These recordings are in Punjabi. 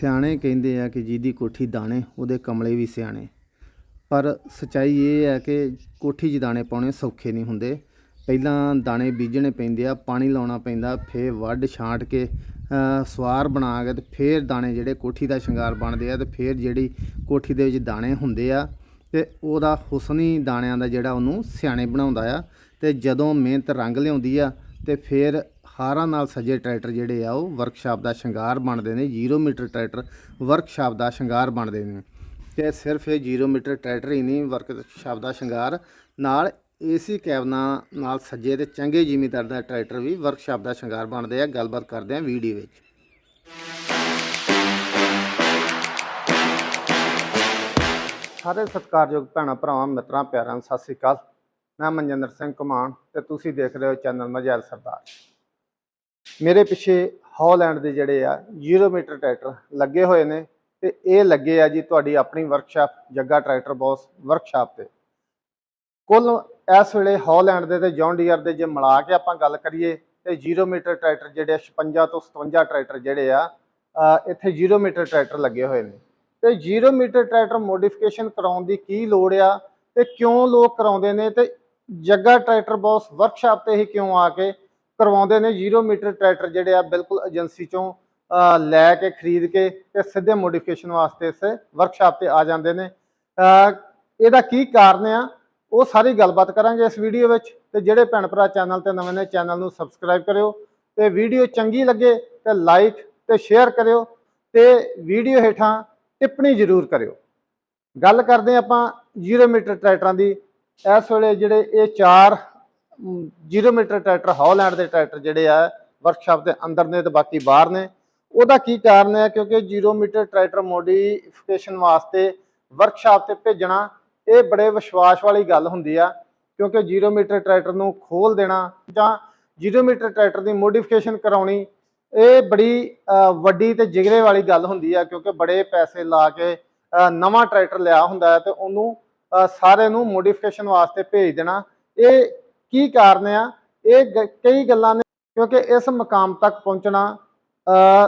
ਸਿਆਣੇ ਕਹਿੰਦੇ ਆ ਕਿ ਜਿਹਦੀ ਕੋਠੀ ਦਾਣੇ, ਉਹਦੇ ਕਮਲੇ ਵੀ ਸਿਆਣੇ। ਪਰ ਸਚਾਈ ਇਹ ਹੈ ਕਿ ਕੋਠੀ 'ਚ ਦਾਣੇ ਪਾਉਣੇ ਸੌਖੇ ਨਹੀਂ ਹੁੰਦੇ। ਪਹਿਲਾਂ ਦਾਣੇ ਬੀਜਣੇ ਪੈਂਦੇ ਆ, ਪਾਣੀ ਲਾਉਣਾ ਪੈਂਦਾ, ਫੇਰ ਵੱਢ ਛਾਂਟ ਕੇ ਸਵਾਰ ਬਣਾ ਕੇ ਤੇ ਫੇਰ ਦਾਣੇ ਜਿਹੜੇ ਕੋਠੀ ਦਾ ਸ਼ਿੰਗਾਰ ਬਣਦੇ ਆ ਤੇ ਫੇਰ ਜਿਹੜੀ ਕੋਠੀ ਦੇ ਵਿੱਚ ਦਾਣੇ ਹੁੰਦੇ ਆ ਤੇ ਉਹਦਾ ਹੁਸਨੀ ਦਾਣਿਆਂ ਦਾ ਜਿਹੜਾ ਉਹਨੂੰ ਸਿਆਣੇ ਬਣਾਉਂਦਾ ਆ ਤੇ ਜਦੋਂ ਮਿਹਨਤ ਰੰਗ ਲਿਆਉਂਦੀ ਆ ਤੇ ਫਿਰ ਹਾਰਾਂ ਨਾਲ ਸਜੇ ਟਰੈਕਟਰ ਜਿਹੜੇ ਆ, ਉਹ ਵਰਕਸ਼ਾਪ ਦਾ ਸ਼ਿੰਗਾਰ ਬਣਦੇ ਨੇ 0 ਮੀਟਰ ਟਰੈਕਟਰ ਵਰਕਸ਼ਾਪ ਦਾ ਸ਼ਿੰਗਾਰ ਬਣਦੇ ਨੇ। ਤੇ ਸਿਰਫ ਇਹ 0 ਮੀਟਰ ਟਰੈਕਟਰ ਹੀ ਨਹੀਂ ਵਰਕਸ਼ਾਪ ਦਾ ਸ਼ਿੰਗਾਰ ਨਾਲ ਏਸੀ ਕੈਬਨਾਂ ਨਾਲ ਸੱਜੇ ਤੇ ਚੰਗੇ ਜ਼ਿਮੀਦਾਰ ਦਾ ਟਰੈਕਟਰ ਵੀ ਵਰਕਸ਼ਾਪ ਦਾ ਸ਼ਿੰਗਾਰ ਬਣਦੇ ਆ। ਗੱਲਬਾਤ ਕਰਦੇ ਆ ਵੀਡੀਓ ਵਿੱਚ। ਸਾਰੇ ਸਤਿਕਾਰਯੋਗ ਭੈਣਾਂ, ਭਰਾਵਾਂ, ਮਿੱਤਰਾਂ ਪਿਆਰਾਂ ਸਤਿ ਸ੍ਰੀ ਅਕਾਲ। ਮੈਂ ਮਨਜਿੰਦਰ ਸਿੰਘ ਕਮਾਨ ਤੇ ਤੁਸੀਂ ਦੇਖ ਰਹੇ ਹੋ ਚੈਨਲ ਮਜੈਲ ਸਰਦਾਰ। ਮੇਰੇ ਪਿੱਛੇ ਹੌਲੈਂਡ ਦੇ ਜਿਹੜੇ ਆ 0 ਮੀਟਰ ਟਰੈਕਟਰ ਲੱਗੇ ਹੋਏ ਨੇ ਤੇ ਇਹ ਲੱਗੇ ਆ ਜੀ ਤੁਹਾਡੀ ਆਪਣੀ workshop Jagga tractor boss workshop ਤੇ। ਕੁੱਲ ਇਸ ਵੇਲੇ ਹੌਲੈਂਡ ਦੇ ਤੇ ਜੌਨ ਡੀਅਰ ਦੇ ਜੇ ਮਿਲਾ ਕੇ ਆਪਾਂ ਗੱਲ ਕਰੀਏ ਤੇ 0 ਮੀਟਰ ਟਰੈਕਟਰ ਜਿਹੜੇ ਆ 56 ਤੋਂ 57 ਟਰੈਕਟਰ ਜਿਹੜੇ ਆ ਇੱਥੇ 0 ਮੀਟਰ ਟਰੈਕਟਰ ਲੱਗੇ ਹੋਏ ਨੇ। ਤੇ 0 ਮੀਟਰ ਟਰੈਕਟਰ ਮੋਡੀਫਿਕੇਸ਼ਨ ਕਰਾਉਣ ਦੀ ਕੀ ਲੋੜ ਆ ਤੇ ਕਿਉਂ ਲੋਕ ਕਰਾਉਂਦੇ ਨੇ ਤੇ ਜੱਗਾ ਟਰੈਕਟਰ ਬੌਸ ਵਰਕਸ਼ਾਪ ਤੇ ਹੀ ਕਿਉਂ ਆ ਕੇ ਕਰਵਾਉਂਦੇ ਨੇ 0 ਮੀਟਰ ਟਰੈਕਟਰ ਜਿਹੜੇ ਆ ਬਿਲਕੁਲ ਏਜੰਸੀ ਚੋਂ ਲੈ ਕੇ ਖਰੀਦ ਕੇ ਤੇ ਸਿੱਧੇ ਮੋਡੀਫਿਕੇਸ਼ਨ ਵਾਸਤੇ ਇਸ ਵਰਕਸ਼ਾਪ ਤੇ ਆ ਜਾਂਦੇ ਨੇ। ਇਹਦਾ ਕੀ ਕਾਰਨ ਆ, ਉਹ ਸਾਰੀ ਗੱਲਬਾਤ ਕਰਾਂਗੇ ਇਸ ਵੀਡੀਓ ਵਿੱਚ ਤੇ ਜਿਹੜੇ ਭੈਣ ਭਰਾ ਚੈਨਲ ਤੇ ਨਵੇਂ ਨੇ, ਚੈਨਲ ਨੂੰ ਸਬਸਕ੍ਰਾਈਬ ਕਰਿਓ ਤੇ ਵੀਡੀਓ ਚੰਗੀ ਲੱਗੇ ਤੇ ਲਾਈਕ ਤੇ ਸ਼ੇਅਰ ਕਰਿਓ ਤੇ ਵੀਡੀਓ ਹੇਠਾਂ ਟਿੱਪਣੀ ਜ਼ਰੂਰ ਕਰਿਓ। ਗੱਲ ਕਰਦੇ ਹਾਂ ਆਪਾਂ 0 ਮੀਟਰ ਟਰੈਕਟਰਾਂ ਦੀ। ਇਸ ਵੇਲੇ ਜਿਹੜੇ ਇਹ ਚਾਰ 0 ਮੀਟਰ ਟਰੈਕਟਰ ਹੌਲੈਂਡ ਦੇ ਟਰੈਕਟਰ ਜਿਹੜੇ ਆ ਵਰਕਸ਼ਾਪ ਦੇ ਅੰਦਰ ਨੇ ਤੇ ਬਾਕੀ ਬਾਹਰ ਨੇ। ਉਹਦਾ ਕੀ ਕਾਰਨ ਹੈ? ਕਿਉਂਕਿ 0 ਮੀਟਰ ਟਰੈਕਟਰ ਮੋਡੀਫਿਕੇਸ਼ਨ ਵਾਸਤੇ ਵਰਕਸ਼ਾਪ ਤੇ ਭੇਜਣਾ ਇਹ ਬੜੇ ਵਿਸ਼ਵਾਸ ਵਾਲੀ ਗੱਲ ਹੁੰਦੀ ਆ। ਕਿਉਂਕਿ 0 ਮੀਟਰ ਟਰੈਕਟਰ ਨੂੰ ਖੋਲ ਦੇਣਾ ਜਾਂ 0 ਮੀਟਰ ਟਰੈਕਟਰ ਦੀ ਮੋਡੀਫਿਕੇਸ਼ਨ ਕਰਾਉਣੀ ਇਹ ਬੜੀ ਵੱਡੀ ਤੇ ਜਿਗਰੇ ਵਾਲੀ ਗੱਲ ਹੁੰਦੀ ਆ। ਕਿਉਂਕਿ ਬੜੇ ਪੈਸੇ ਲਾ ਕੇ ਨਵਾਂ ਟਰੈਕਟਰ ਲਿਆ ਹੁੰਦਾ ਹੈ ਤੇ ਉਹਨੂੰ ਅ, ਸਾਰੇ ਨੂੰ ਮੋਡੀਫਿਕੇਸ਼ਨ ਵਾਸਤੇ ਭੇਜ ਦੇਣਾ। ਇਹ ਕੀ ਕਾਰਨ ਆ? ਇਹ ਗ- ਕਈ ਗੱਲਾਂ ਨੇ ਕਿਉਂਕਿ ਇਸ ਮਕਾਮ ਤੱਕ ਪਹੁੰਚਣਾ ਅ,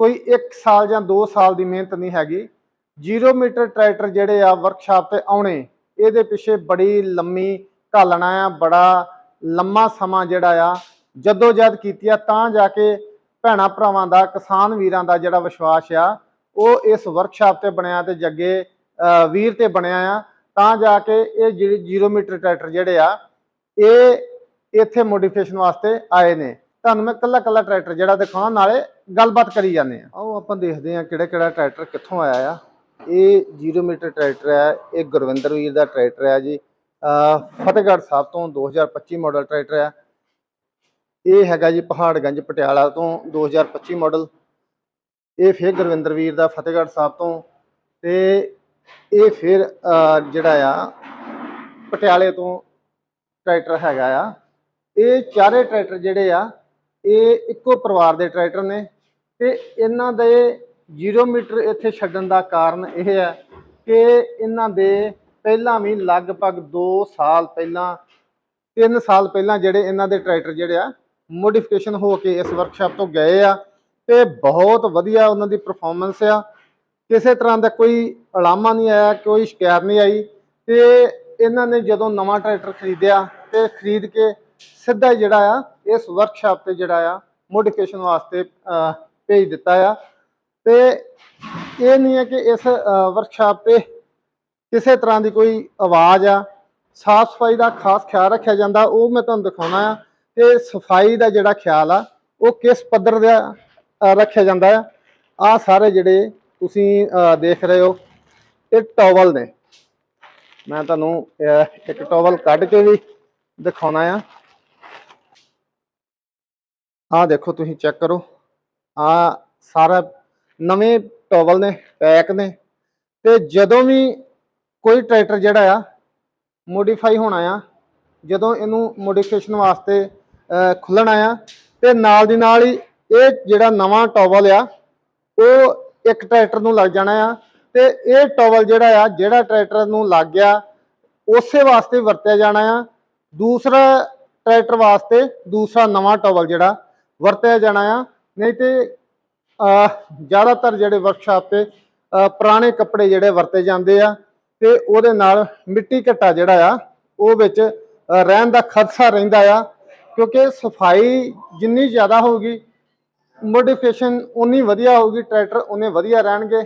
ਕੋਈ 1 ਸਾਲ ਜਾਂ 2 ਸਾਲ ਦੀ ਮਿਹਨਤ ਨਹੀਂ ਹੈਗੀ। 0 ਮੀਟਰ ਟਰੈਕਟਰ ਜਿਹੜੇ ਆ ਵਰਕਸ਼ਾਪ ਤੇ ਆਉਣੇ ਇਹਦੇ ਪਿੱਛੇ ਬੜੀ ਲੰਮੀ ਘਾਲਣਾ ਆ ਬੜਾ ਲੰਮਾ ਸਮਾਂ ਜਿਹੜਾ ਆ ਜਦੋਂ ਜਦ ਕੀਤੀ ਆ ਤਾਂ ਜਾ ਕੇ ਭੈਣਾ ਭਰਾਵਾਂ ਦਾ ਕਿਸਾਨ ਵੀਰਾਂ ਦਾ ਜਿਹੜਾ ਵਿਸ਼ਵਾਸ ਆ ਉਹ ਇਸ ਵਰਕਸ਼ਾਪ ਤੇ ਬਣਿਆ ਤੇ ਜੱਗੇ ਅ, ਵੀਰ ਤੇ ਬਣਿਆ ਆ ਤਾਂ ਜਾ ਕੇ ਇਹ ਜਿਹੜੇ 0 ਮੀਟਰ ਟਰੈਕਟਰ ਜਿਹੜੇ ਆ ਇਹ ਇੱਥੇ ਮੋਡੀਫਿਕੇਸ਼ਨ ਵਾਸਤੇ ਆਏ ਨੇ। ਤੁਹਾਨੂੰ ਮੈਂ ਕੱਲਾ ਕੱਲਾ ਟਰੈਕਟਰ ਜਿਹੜਾ ਦਿਖਾਉਣ, ਨਾਲੇ ਗੱਲਬਾਤ ਕਰੀ ਜਾਂਦੇ ਆ ਆਓ ਆਪਾਂ ਦੇਖਦੇ ਆ ਕਿਹੜਾ ਕਿਹੜਾ ਟਰੈਕਟਰ ਕਿੱਥੋਂ ਆਇਆ ਆ। ਇਹ 0 ਮੀਟਰ ਟਰੈਕਟਰ ਹੈ ਇਹ ਗੁਰਵਿੰਦਰ ਵੀਰ ਦਾ ਟਰੈਕਟਰ ਹੈ ਜੀ। ਫਤਿਹਗੜ੍ਹ ਸਾਹਿਬ ਤੋਂ 2025 ਮਾਡਲ ਟਰੈਕਟਰ ਹੈ ਇਹ ਹੈਗਾ ਜੀ ਪਹਾੜਗੰਜ ਪਟਿਆਲਾ ਤੋਂ 2025 ਮਾਡਲ ਇਹ ਫਿਰ ਗੁਰਵਿੰਦਰ ਵੀਰ ਦਾ ਫਤਿਹਗੜ੍ਹ ਸਾਹਿਬ ਤੋਂ। ਤੇ ਇਹ ਫਿਰ ਜਿਹੜਾ ਆ, ਪਟਿਆਲੇ ਤੋਂ ਟਰੈਕਟਰ ਹੈਗਾ ਆ। ਇਹ ਚਾਰੇ ਟਰੈਕਟਰ ਜਿਹੜੇ ਆ, ਇਹ ਇੱਕੋ ਪਰਿਵਾਰ ਦੇ ਟਰੈਕਟਰ ਨੇ ਤੇ ਇਹਨਾਂ ਦੇ 0 ਮੀਟਰ ਇੱਥੇ ਛੱਡਣ ਦਾ ਕਾਰਨ ਇਹ ਹੈ ਕਿ ਇਹਨਾਂ ਦੇ ਪਹਿਲਾਂ ਵੀ ਲਗਭਗ 2 ਸਾਲ ਪਹਿਲਾਂ 3 ਸਾਲ ਪਹਿਲਾਂ ਜਿਹੜੇ ਇਹਨਾਂ ਦੇ ਟਰੈਕਟਰ ਜਿਹੜੇ ਆ, ਮੋਡੀਫਿਕੇਸ਼ਨ ਹੋ ਕੇ ਇਸ ਵਰਕਸ਼ਾਪ ਤੋਂ ਗਏ ਆ ਤੇ ਬਹੁਤ ਵਧੀਆ ਉਹਨਾਂ ਦੀ ਪਰਫਾਰਮੈਂਸ ਆ। ਕਿਸੇ ਤਰ੍ਹਾਂ ਦਾ ਕੋਈ ਅਲਾਮਾ ਨਹੀਂ ਆਇਆ, ਕੋਈ ਸ਼ਿਕਾਇਤ ਨਹੀਂ ਆਈ ਤੇ ਇਹਨਾਂ ਨੇ ਜਦੋਂ ਨਵਾਂ ਟਰੈਕਟਰ ਖਰੀਦਿਆ ਤੇ ਖਰੀਦ ਕੇ ਸਿੱਧਾ ਜਿਹੜਾ ਆ, ਇਸ ਵਰਕਸ਼ਾਪ ਤੇ ਜਿਹੜਾ ਆ ਮੋਡੀਫਿਕੇਸ਼ਨ ਵਾਸਤੇ ਭੇਜ ਦਿੱਤਾ ਆ। ਤੇ ਇਹ ਨਹੀਂ ਹੈ ਕਿ ਇਸ ਵਰਕਸ਼ਾਪ ਤੇ ਕਿਸੇ ਤਰ੍ਹਾਂ ਦੀ ਕੋਈ ਆਵਾਜ਼ ਆ। ਸਾਫ਼ ਸਫ਼ਾਈ ਦਾ ਖਾਸ ਖਿਆਲ ਰੱਖਿਆ ਜਾਂਦਾ। ਉਹ ਮੈਂ ਤੁਹਾਨੂੰ ਦਿਖਾਉਣਾ ਆ ਕਿ ਸਫ਼ਾਈ ਦਾ ਜਿਹੜਾ ਖਿਆਲ ਆ, ਉਹ ਕਿਸ ਪੱਧਰ ਦਾ ਰੱਖਿਆ ਜਾਂਦਾ ਆ। ਆ ਸਾਰੇ ਜਿਹੜੇ ਤੁਸੀਂ ਦੇਖ ਰਹੇ ਹੋ, ਇਹ ਟਾਵਲ ਨੇ। ਮੈਂ ਤੁਹਾਨੂੰ ਇੱਕ ਟੋਵਲ ਕੱਢ ਕੇ ਵੀ ਦਿਖਾਉਣਾ ਆ। ਆ ਦੇਖੋ ਤੁਸੀਂ ਚੈੱਕ ਕਰੋ। ਆ ਸਾਰਾ ਨਵੇਂ ਟੋਵਲ ਨੇ ਪੈਕ ਨੇ। ਤੇ ਜਦੋਂ ਵੀ ਕੋਈ ਟਰੈਕਟਰ ਜਿਹੜਾ ਆ ਮੋਡੀਫਾਈ ਹੋਣਾ ਆ ਜਦੋਂ ਇਹਨੂੰ ਮੋਡੀਫਿਕੇਸ਼ਨ ਵਾਸਤੇ ਅਹ, ਖੁੱਲਣਾ ਆ ਤੇ ਨਾਲ ਦੀ ਨਾਲ ਹੀ ਇਹ ਜਿਹੜਾ ਨਵਾਂ ਟੋਵਲ ਆ ਉਹ ਇੱਕ ਟਰੈਕਟਰ ਨੂੰ ਲੱਗ ਜਾਣਾ ਆ। ਤੇ ਇਹ ਟੋਵਲ ਜਿਹੜਾ ਆ, ਜਿਹੜਾ ਟਰੈਕਟਰ ਨੂੰ ਲੱਗ ਗਿਆ, ਉਸੇ ਵਾਸਤੇ ਵਰਤਿਆ ਜਾਣਾ ਆ। ਦੂਸਰਾ ਟਰੈਕਟਰ ਵਾਸਤੇ ਦੂਸਰਾ ਨਵਾਂ ਟੋਵਲ ਜਿਹੜਾ ਵਰਤਿਆ ਜਾਣਾ ਆ। ਨਹੀਂ ਤੇ ਜ਼ਿਆਦਾਤਰ ਜਿਹੜੇ ਵਰਕਸ਼ਾਪ ਤੇ ਪੁਰਾਣੇ ਕੱਪੜੇ ਜਿਹੜੇ ਵਰਤੇ ਜਾਂਦੇ ਆ ਤੇ ਉਹਦੇ ਨਾਲ ਮਿੱਟੀ ਘੱਟਾ ਜਿਹੜਾ ਆ, ਉਹ ਵਿੱਚ ਰਹਿਣ ਦਾ ਖਦਸ਼ਾ ਰਹਿੰਦਾ ਆ। ਕਿਉਂਕਿ ਸਫ਼ਾਈ ਜਿੰਨੀ ਜ਼ਿਆਦਾ ਹੋਊਗੀ ਮੋਡੀਫਿਕੇਸ਼ਨ ਉਨੀ ਵਧੀਆ ਹੋਊਗੀ, ਟਰੈਕਟਰ ਉਨੇ ਵਧੀਆ ਰਹਿਣਗੇ।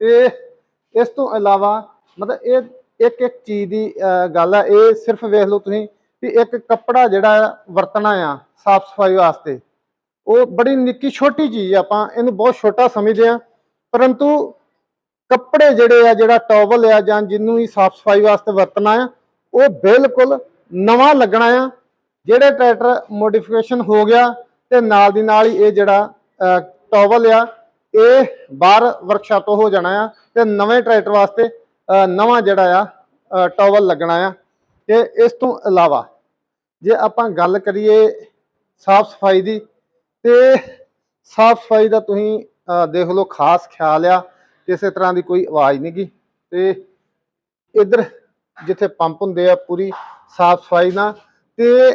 ਤੇ ਇਸ ਤੋਂ ਇਲਾਵਾ ਮਤਲਬ ਇਹ ਇੱਕ ਇੱਕ ਚੀਜ਼ ਦੀ ਗੱਲ ਆ ਇਹ ਸਿਰਫ ਵੇਖ ਲਓ ਤੁਸੀਂ ਵੀ ਇੱਕ ਕੱਪੜਾ ਜਿਹੜਾ ਆ, ਵਰਤਣਾ ਆ ਸਾਫ਼ ਸਫ਼ਾਈ ਵਾਸਤੇ ਉਹ ਬੜੀ ਨਿੱਕੀ ਛੋਟੀ ਚੀਜ਼ ਆਪਾਂ ਇਹਨੂੰ ਬਹੁਤ ਛੋਟਾ ਸਮਝਦੇ ਆ ਪਰੰਤੂ ਕੱਪੜੇ ਜਿਹੜੇ ਆ ਜਿਹੜਾ ਟਾਵਲ ਆ ਜਾਂ ਜਿਹਨੂੰ ਵੀ ਸਾਫ਼ ਸਫ਼ਾਈ ਵਾਸਤੇ ਵਰਤਣਾ ਆ ਉਹ ਬਿਲਕੁਲ ਨਵਾਂ ਲੱਗਣਾ ਆ ਜਿਹੜੇ ਟਰੈਕਟਰ ਮੋਡੀਫਿਕੇਸ਼ਨ ਹੋ ਗਿਆ ਤੇ ਨਾਲ ਦੀ ਨਾਲ ਹੀ ਇਹ ਜਿਹੜਾ ਟਾਵਲ ਆ ਇਹ ਬਾਹਰ ਵਰਕਸ਼ਾਪ ਤੋਂ ਹੋ ਜਾਣਾ ਆ ਤੇ ਨਵੇਂ ਟਰੈਕਟਰ ਵਾਸਤੇ ਨਵਾਂ ਜਿਹੜਾ ਆ ਟਾਵਲ ਲੱਗਣਾ ਆ। ਤੇ ਇਸ ਤੋਂ ਇਲਾਵਾ ਜੇ ਆਪਾਂ ਗੱਲ ਕਰੀਏ ਸਾਫ਼ ਸਫ਼ਾਈ ਦੀ, ਤੇ ਸਾਫ਼ ਸਫ਼ਾਈ ਦਾ ਤੁਸੀਂ ਦੇਖ ਲਓ ਖਾਸ ਖਿਆਲ ਆ, ਕਿਸੇ ਤਰ੍ਹਾਂ ਦੀ ਕੋਈ ਆਵਾਜ਼ ਨਹੀਂ ਗੀ ਤੇ ਇਧਰ ਜਿੱਥੇ ਪੰਪ ਹੁੰਦੇ ਆ ਪੂਰੀ ਸਾਫ਼ ਸਫ਼ਾਈ ਨਾਲ, ਤੇ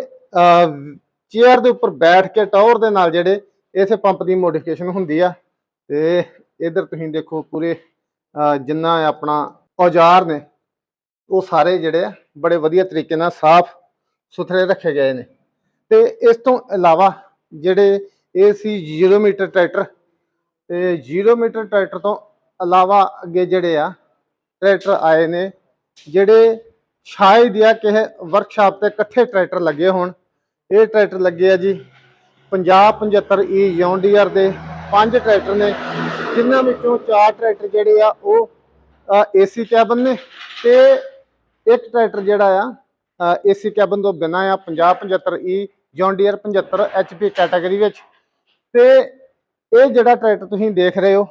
ਚੇਅਰ ਦੇ ਉੱਪਰ ਬੈਠ ਕੇ ਟੌਰ ਦੇ ਨਾਲ ਜਿਹੜੇ ਇਥੇ ਪੰਪ ਦੀ ਮੋਡੀਫਿਕੇਸ਼ਨ ਹੁੰਦੀ ਆ ਤੇ ਇਧਰ ਤੁਸੀਂ ਦੇਖੋ ਪੂਰੇ ਜਿੰਨਾ ਆਪਣਾ ਔਜ਼ਾਰ ਨੇ, ਉਹ ਸਾਰੇ ਜਿਹੜੇ ਆ ਬੜੇ ਵਧੀਆ ਤਰੀਕੇ ਨਾਲ ਸਾਫ਼ ਸੁਥਰੇ ਰੱਖੇ ਗਏ ਨੇ। ਤੇ ਇਸ ਤੋਂ ਇਲਾਵਾ ਜਿਹੜੇ ਇਹ ਸੀ 0 ਮੀਟਰ ਟਰੈਕਟਰ, ਤੇ 0 ਮੀਟਰ ਟਰੈਕਟਰ ਤੋਂ ਇਲਾਵਾ ਅੱਗੇ ਜਿਹੜੇ ਆ ਟਰੈਕਟਰ ਆਏ ਨੇ, ਜਿਹੜੇ ਸ਼ਾਇਦ ਆ ਕਿਸੇ ਵਰਕਸ਼ਾਪ ਤੇ ਇਕੱਠੇ ਟਰੈਕਟਰ ਲੱਗੇ ਹੋਣ। ਇਹ ਟਰੈਕਟਰ ਲੱਗੇ ਆ ਜੀ 50 75 ਈ ਜੌਨ ਦੇ ਪੰਜ ਟਰੈਕਟਰ ਨੇ, ਜਿਨ੍ਹਾਂ ਵਿੱਚੋਂ ਚਾਰ ਟਰੈਕਟਰ ਜਿਹੜੇ ਆ ਉਹ ਏਸੀ ਕੈਬਨ ਨੇ ਤੇ ਇੱਕ ਟਰੈਕਟਰ ਜਿਹੜਾ ਆ ਏਸੀ ਕੈਬਨ ਤੋਂ ਬਿਨਾਂ ਆ 50 75 E John Deere 75 HP category ਵਿੱਚ। ਤੇ ਇਹ ਜਿਹੜਾ ਟਰੈਕਟਰ ਤੁਸੀਂ ਦੇਖ ਰਹੇ ਹੋ,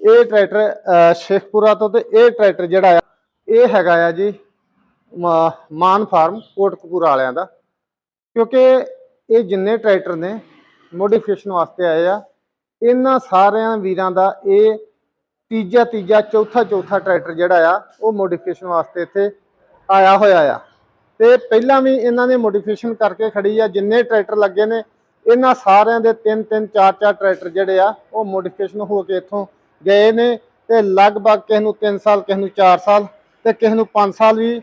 ਇਹ ਟਰੈਕਟਰ ਸ਼ੇਖਪੁਰਾ ਤੋਂ ਤੇ ਇਹ ਟਰੈਕਟਰ ਜਿਹੜਾ ਆ, ਇਹ ਹੈਗਾ ਆ ਜੀ, ਮਾ- ਮਾਨ ਫਾਰਮ ਕੋਟਕਪੂਰਾ ਵਾਲਿਆਂ ਦਾ। ਕਿਉਂਕਿ ਇਹ ਜਿੰਨੇ ਟਰੈਕਟਰ ਨੇ, ਮੋਡੀਫਿਕੇਸ਼ਨ ਵਾਸਤੇ ਆਏ ਆ ਇਹਨਾਂ ਸਾਰਿਆਂ ਵੀਰਾਂ ਦਾ ਇਹ ਤੀਜਾ ਤੀਜਾ ਚੌਥਾ ਚੌਥਾ ਟਰੈਕਟਰ ਜਿਹੜਾ ਆ, ਉਹ ਮੋਡੀਫਿਕੇਸ਼ਨ ਵਾਸਤੇ ਇੱਥੇ ਆਇਆ ਹੋਇਆ ਆ। ਤੇ ਪਹਿਲਾਂ ਵੀ ਇਹਨਾਂ ਨੇ ਮੋਡੀਫਿਕੇਸ਼ਨ ਕਰਕੇ ਖੜੀ ਆ, ਜਿੰਨੇ ਟਰੈਕਟਰ ਲੱਗੇ ਨੇ, ਇਹਨਾਂ ਸਾਰਿਆਂ ਦੇ ਤਿੰਨ ਤਿੰਨ ਚਾਰ ਚਾਰ ਟਰੈਕਟਰ ਜਿਹੜੇ ਆ, ਉਹ ਮੋਡੀਫਿਕੇਸ਼ਨ ਹੋ ਕੇ ਇੱਥੋਂ ਗਏ ਨੇ। ਤੇ ਲਗਭਗ ਕਿਸੇ ਨੂੰ 3 ਸਾਲ, ਕਿਸੇ ਨੂੰ 4 ਸਾਲ ਤੇ ਕਿਸੇ ਨੂੰ 5 ਸਾਲ ਵੀ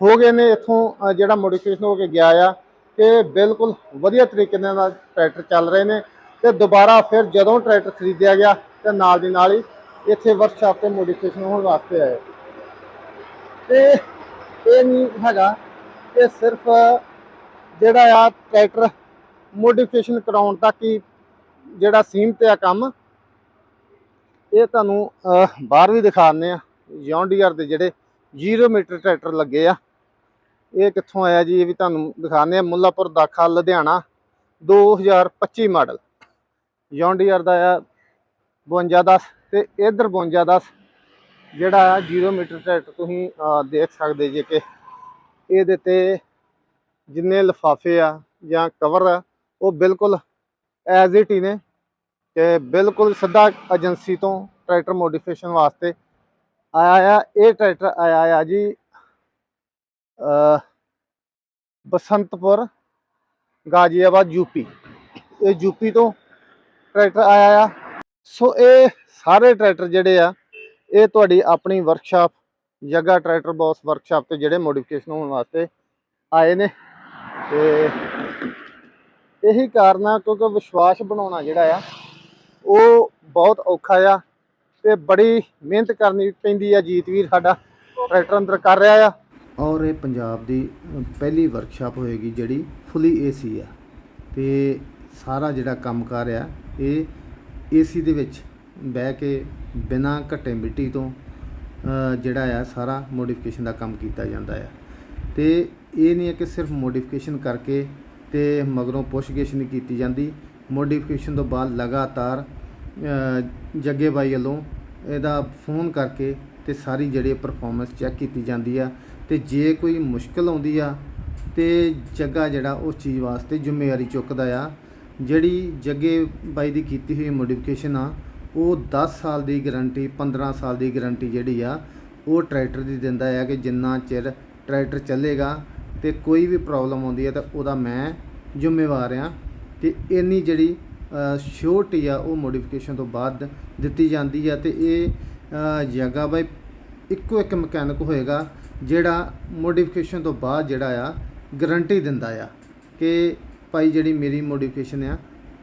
ਹੋ ਗਏ ਨੇ ਇੱਥੋਂ ਜਿਹੜਾ ਮੋਡੀਫਿਕੇਸ਼ਨ ਹੋ ਕੇ ਗਿਆ ਆ। ਕਿ ਬਿਲਕੁਲ ਵਧੀਆ ਤਰੀਕੇ ਨਾਲ ਟਰੈਕਟਰ ਚੱਲ ਰਹੇ ਨੇ। ਤੇ ਦੁਬਾਰਾ ਫਿਰ ਜਦੋਂ ਟਰੈਕਟਰ ਖਰੀਦਿਆ ਗਿਆ ਤੇ ਨਾਲ ਦੀ ਨਾਲ ਹੀ ਇੱਥੇ ਵਰਕਸ਼ਾਪ ਤੇ ਮੋਡੀਫਿਕੇਸ਼ਨ ਹੋਣ ਵਾਸਤੇ ਆਏ। ਤੇ ਇਹ ਨਹੀਂ ਹੈਗਾ ਕਿ ਸਿਰਫ ਜਿਹੜਾ ਆ ਟਰੈਕਟਰ ਮੋਡੀਫਿਕੇਸ਼ਨ ਕਰਾਉਣ ਤੱਕ ਹੀ ਜਿਹੜਾ ਸੀਮਤ ਆ ਕੰਮ, ਇਹ ਤੁਹਾਨੂੰ ਬਾਹਰ ਵੀ ਦਿਖਾਉਂਦੇ ਆ। ਜੌਨ ਡੀਆਰ ਦੇ ਜਿਹੜੇ 0 ਮੀਟਰ ਟਰੈਕਟਰ ਲੱਗੇ ਆ, ਇਹ ਕਿੱਥੋਂ ਆਇਆ ਜੀ, ਇਹ ਵੀ ਤੁਹਾਨੂੰ ਦਿਖਾਉਂਦੇ ਆ। Mullanpur Dakha Ludhiana 2025 model. John Deere ਦਾ ਆ 5210 ਤੇ ਇਧਰ 5210 ਜਿਹੜਾ ਆ 0 ਮੀਟਰ ਟਰੈਕਟਰ ਤੁਸੀਂ ਦੇਖ ਸਕਦੇ ਜੇ ਕਿ ਇਹਦੇ ਤੇ ਜਿੰਨੇ ਲਿਫਾਫੇ ਆ ਜਾਂ ਕਵਰ ਆ, ਉਹ ਬਿਲਕੁਲ ਐਜ਼ ਇਟ ਹੀ ਨੇ ਕਿ ਬਿਲਕੁਲ ਸਿੱਧਾ ਏਜੰਸੀ ਤੋਂ ਟਰੈਕਟਰ ਮੋਡੀਫਿਕੇਸ਼ਨ ਵਾਸਤੇ ਆਇਆ ਆ, ਇਹ ਟਰੈਕਟਰ ਆਇਆ ਆ ਜੀ ਬਸੰਤਪੁਰ ਗਾਜ਼ੀਆਬਾਦ ਯੂਪੀ ਇਹ ਯੂਪੀ ਤੋਂ ਟਰੈਕਟਰ ਆਇਆ ਆ। ਸੋ ਇਹ ਸਾਰੇ ਟਰੈਕਟਰ ਜਿਹੜੇ ਆ, ਇਹ ਤੁਹਾਡੀ ਆਪਣੀ workshop Jagga tractor box workshop ਤੇ ਜਿਹੜੇ ਮੋਡੀਫਿਕੇਸ਼ਨ ਹੋਣ ਵਾਸਤੇ ਆਏ ਨੇ। ਤੇ ਇਹੀ ਕਾਰਨ ਆ ਕਿਉਂਕਿ ਵਿਸ਼ਵਾਸ ਬਣਾਉਣਾ ਜਿਹੜਾ ਆ, ਉਹ ਬਹੁਤ ਔਖਾ ਆ ਤੇ ਬੜੀ ਮਿਹਨਤ ਕਰਨੀ ਪੈਂਦੀ ਆ ਜੀਤਵੀਰ ਸਾਡਾ ਟਰੈਕਟਰ ਅੰਦਰ ਕਰ ਰਿਹਾ ਆ। ਔਰ ਇਹ ਪੰਜਾਬ ਦੀ ਪਹਿਲੀ ਵਰਕਸ਼ਾਪ ਹੋਏਗੀ ਜਿਹੜੀ ਫੁੱਲੀ ਏਸੀ ਆ। ਤੇ ਸਾਰਾ ਜਿਹੜਾ ਕੰਮਕਾਰ ਆ, ਇਹ ਏਸੀ ਦੇ ਵਿੱਚ ਬਹਿ ਕੇ ਬਿਨਾਂ ਘੱਟੇ ਮਿੱਟੀ ਤੋਂ ਜਿਹੜਾ ਆ, ਸਾਰਾ ਮੋਡੀਫਿਕੇਸ਼ਨ ਦਾ ਕੰਮ ਕੀਤਾ ਜਾਂਦਾ ਆ। ਤੇ ਇਹ ਨਹੀਂ ਹੈ ਕਿ ਸਿਰਫ ਮੋਡੀਫਿਕੇਸ਼ਨ ਕਰਕੇ ਤੇ ਮਗਰੋਂ ਪੁੱਛਗਿੱਛ ਨਹੀਂ ਕੀਤੀ ਜਾਂਦੀ। ਮੋਡੀਫਿਕੇਸ਼ਨ ਤੋਂ ਬਾਅਦ ਲਗਾਤਾਰ ਜੱਗੇ ਬਾਈ ਵੱਲੋਂ ਇਹਦਾ ਫੋਨ ਕਰਕੇ ਤੇ ਸਾਰੀ ਜਿਹੜੀ ਪਰਫਾਰਮੈਂਸ ਚੈੱਕ ਕੀਤੀ ਜਾਂਦੀ ਆ। ਤੇ ਜੇ ਕੋਈ ਮੁਸ਼ਕਲ ਆਉਂਦੀ ਆ ਤੇ ਜੱਗਾ ਜਿਹੜਾ ਉਸ ਚੀਜ਼ ਵਾਸਤੇ ਜ਼ਿੰਮੇਵਾਰੀ ਚੁੱਕਦਾ ਆ ਜਿਹੜੀ ਜੱਗੇ ਬਾਈ ਦੀ ਕੀਤੀ ਹੋਈ ਮੋਡੀਫਿਕੇਸ਼ਨ ਆ ਉਹ 10 ਸਾਲ ਦੀ ਗਾਰੰਟੀ 15 ਸਾਲ ਦੀ ਗਾਰੰਟੀ ਜਿਹੜੀ ਆ ਉਹ ਟਰੈਕਟਰ ਦੀ ਦਿੰਦਾ ਆ ਕਿ ਜਿੰਨਾ ਚਿਰ ਟਰੈਕਟਰ ਚੱਲੇਗਾ ਤੇ ਕੋਈ ਵੀ ਪ੍ਰੋਬਲਮ ਆਉਂਦੀ ਹੈ ਤਾਂ ਉਹਦਾ ਮੈਂ ਜ਼ਿੰਮੇਵਾਰ ਆ। ਤੇ ਇੰਨੀ ਜਿਹੜੀ ਸ਼ੋਰਟੀ ਆ ਉਹ ਮੋਡੀਫਿਕੇਸ਼ਨ ਤੋਂ ਬਾਅਦ ਦਿੱਤੀ ਜਾਂਦੀ ਆ ਤੇ ਇਹ ਅ, ਬਾਈ ਇੱਕੋ ਇੱਕ ਮਕੈਨਿਕ ਹੋਏਗਾ ਜਿਹੜਾ ਮੋਡੀਫਿਕੇਸ਼ਨ ਤੋਂ ਬਾਅਦ ਜਿਹੜਾ ਆ ਗਾਰੰਟੀ ਦਿੰਦਾ ਆ ਕਿ ਭਾਈ ਜਿਹੜੀ ਮੇਰੀ ਮੋਡੀਫਿਕੇਸ਼ਨ ਆ,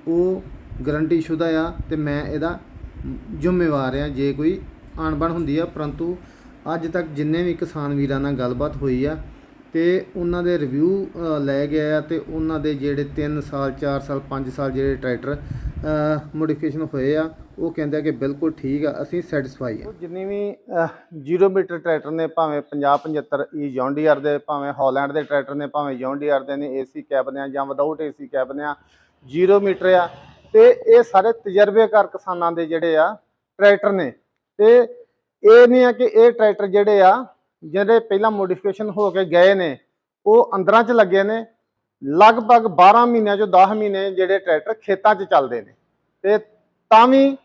ਉਹ ਗਾਰੰਟੀ ਸ਼ੁਦਾ ਆ ਤੇ ਮੈਂ ਇਹਦਾ ਜ਼ਿੰਮੇਵਾਰ ਆ, ਜੇ ਕੋਈ ਅਣਬਣ ਹੁੰਦੀ ਆ। ਪਰੰਤੂ ਅੱਜ ਤੱਕ ਜਿੰਨੇ ਵੀ ਕਿਸਾਨ ਵੀਰਾਂ ਨਾਲ ਗੱਲਬਾਤ ਹੋਈ ਆ ਤੇ ਉਹਨਾਂ ਦੇ ਰਿਵਿਊ ਲੈ ਗਏ ਆ ਤੇ ਉਹਨਾਂ ਦੇ ਜਿਹੜੇ 3 ਸਾਲ 4 ਸਾਲ 5 ਸਾਲ ਜਿਹੜੇ ਟਰੈਕਟਰ ਮੋਡੀਫਿਕੇਸ਼ਨ ਹੋਏ ਆ ਉਹ ਕਹਿੰਦੇ ਕਿ ਬਿਲਕੁਲ ਠੀਕ ਆ, ਅਸੀਂ ਸੈਟੀਸਫਾਈ ਆ। ਜਿੰਨੀ ਵੀ ਜ਼ੀਰੋ ਮੀਟਰ ਟਰੈਕਟਰ ਨੇ, ਭਾਵੇਂ 50 75 ਈ ਜੌਂਡੀਅਰ ਦੇ, ਭਾਵੇਂ ਹਾਲੈਂਡ ਦੇ ਟਰੈਕਟਰ ਨੇ, ਭਾਵੇਂ ਜੌਂਡੀਅਰ ਦੇ ਨੇ ਏਸੀ ਕੈਬ ਨੇ ਜਾਂ ਵਿਦਆਊਟ ਏਸੀ ਨੇ ਆ ਜੀਰੋ ਮੀਟਰ ਆ। ਤੇ ਇਹ ਸਾਰੇ ਤਜਰਬੇਕਾਰ ਕਿਸਾਨਾਂ ਦੇ ਜਿਹੜੇ ਆ ਟਰੈਕਟਰ ਨੇ। ਤੇ ਇਹ ਨਹੀਂ ਆ ਕਿ ਇਹ ਟਰੈਕਟਰ ਜਿਹੜੇ ਆ, ਜਿਹੜੇ ਪਹਿਲਾਂ ਮੋਡੀਫਿਕੇਸ਼ਨ ਹੋ ਕੇ ਗਏ ਨੇ, ਉਹ ਅੰਦਰਾਂ 'ਚ ਲੱਗੇ ਨੇ। ਲਗਭਗ 12 ਮਹੀਨਿਆਂ ਚੋਂ 10 ਮਹੀਨੇ ਜਿਹੜੇ ਟਰੈਕਟਰ ਖੇਤਾਂ 'ਚ ਚੱਲਦੇ ਨੇ। ਤੇ ਤਾਂ ਵੀ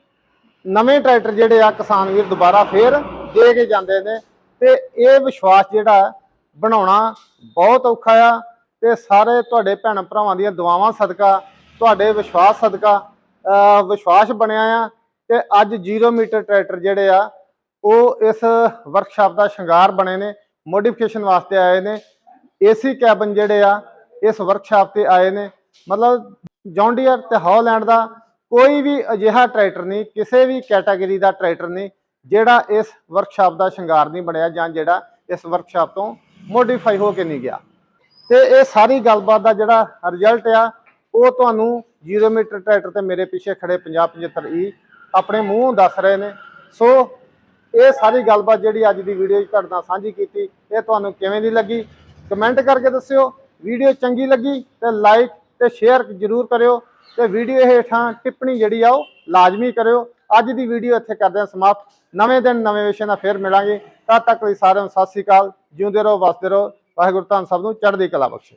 ਨਵੇਂ ਟਰੈਕਟਰ ਜਿਹੜੇ ਆ ਕਿਸਾਨ ਵੀਰ ਦੁਬਾਰਾ ਫੇਰ ਦੇ ਕੇ ਜਾਂਦੇ ਨੇ ਤੇ ਇਹ ਵਿਸ਼ਵਾਸ ਜਿਹੜਾ ਬਣਾਉਣਾ ਬਹੁਤ ਔਖਾ ਆ ਤੇ ਸਾਰੇ ਤੁਹਾਡੇ ਭੈਣ ਭਰਾਵਾਂ ਦੀਆਂ ਦੁਆਵਾਂ ਸਦਕਾ, ਤੁਹਾਡੇ ਵਿਸ਼ਵਾਸ ਸਦਕਾ ਵਿਸ਼ਵਾਸ ਬਣਿਆ ਆ ਤੇ ਅੱਜ 0 ਮੀਟਰ ਟਰੈਕਟਰ ਜਿਹੜੇ ਆ, ਉਹ ਇਸ ਵਰਕਸ਼ਾਪ ਦਾ ਸ਼ਿੰਗਾਰ ਬਣੇ ਨੇ ਮੋਡੀਫਿਕੇਸ਼ਨ ਵਾਸਤੇ ਆਏ ਨੇ ਏਸੀ ਕੈਬਨ ਜਿਹੜੇ ਆ, ਇਸ ਵਰਕਸ਼ਾਪ ਤੇ ਆਏ ਨੇ, ਮਤਲਬ ਜੌਂਡੀਅਰ ਤੇ ਹੌਲੈਂਡ ਦਾ ਕੋਈ ਵੀ ਅਜਿਹਾ ਟਰੈਕਟਰ ਨਹੀਂ, ਕਿਸੇ ਵੀ ਕੈਟਾਗਰੀ ਦਾ ਟਰੈਕਟਰ ਨਹੀਂ, ਜਿਹੜਾ ਇਸ ਵਰਕਸ਼ਾਪ ਦਾ ਸ਼ਿੰਗਾਰ ਨਹੀਂ ਬਣਿਆ ਜਾਂ ਜਿਹੜਾ ਇਸ ਵਰਕਸ਼ਾਪ ਤੋਂ ਮੋਡੀਫਾਈ ਹੋ ਕੇ ਨਹੀਂ ਗਿਆ। ਤੇ ਇਹ ਸਾਰੀ ਗੱਲਬਾਤ ਦਾ ਜਿਹੜਾ ਰਿਜ਼ਲਟ ਆ, ਉਹ ਤੁਹਾਨੂੰ 0 ਮੀਟਰ ਟਰੈਕਟਰ ਤੇ ਮੇਰੇ ਪਿੱਛੇ ਖੜੇ 50 75 ਈ ਆਪਣੇ ਮੂੰਹ ਦੱਸ ਰਹੇ ਨੇ। ਸੋ ਇਹ ਸਾਰੀ ਗੱਲਬਾਤ ਜਿਹੜੀ ਅੱਜ ਦੀ ਵੀਡੀਓ 'ਚ ਤੁਹਾਡੇ ਨਾਲ ਸਾਂਝੀ ਕੀਤੀ, ਇਹ ਤੁਹਾਨੂੰ ਕਿਵੇਂ ਦੀ ਲੱਗੀ? ਕਮੈਂਟ ਕਰਕੇ ਦੱਸਿਓ। ਵੀਡੀਓ ਚੰਗੀ ਲੱਗੀ ਤੇ ਲਾਈਕ ਤੇ ਸ਼ੇਅਰ ਜ਼ਰੂਰ ਕਰਿਓ। ਤੇ ਵੀਡੀਓ ਹੇਠਾਂ ਟਿੱਪਣੀ ਜਿਹੜੀ ਆ ਉਹ ਲਾਜ਼ਮੀ ਕਰਿਓ। ਅੱਜ ਦੀ ਵੀਡੀਓ ਇੱਥੇ ਕਰਦੇ ਹਾਂ ਸਮਾਪਤ। ਨਵੇਂ ਦਿਨ, ਨਵੇਂ ਵਿਸ਼ੇ ਨਾਲ ਫੇਰ ਮਿਲਾਂਗੇ। ਤਦ ਤੱਕ ਲਈ ਸਾਰਿਆਂ ਨੂੰ ਸਤਿ ਸ੍ਰੀ ਅਕਾਲ। ਜਿਉਂਦੇ ਰਹੋ, ਵਸਦੇ ਰਹੋ। ਵਾਹਿਗੁਰੂ ਤੁਹਾਨੂੰ ਸਭ ਨੂੰ ਚੜ੍ਹਦੀ ਕਲਾ ਬਖਸ਼ੇ।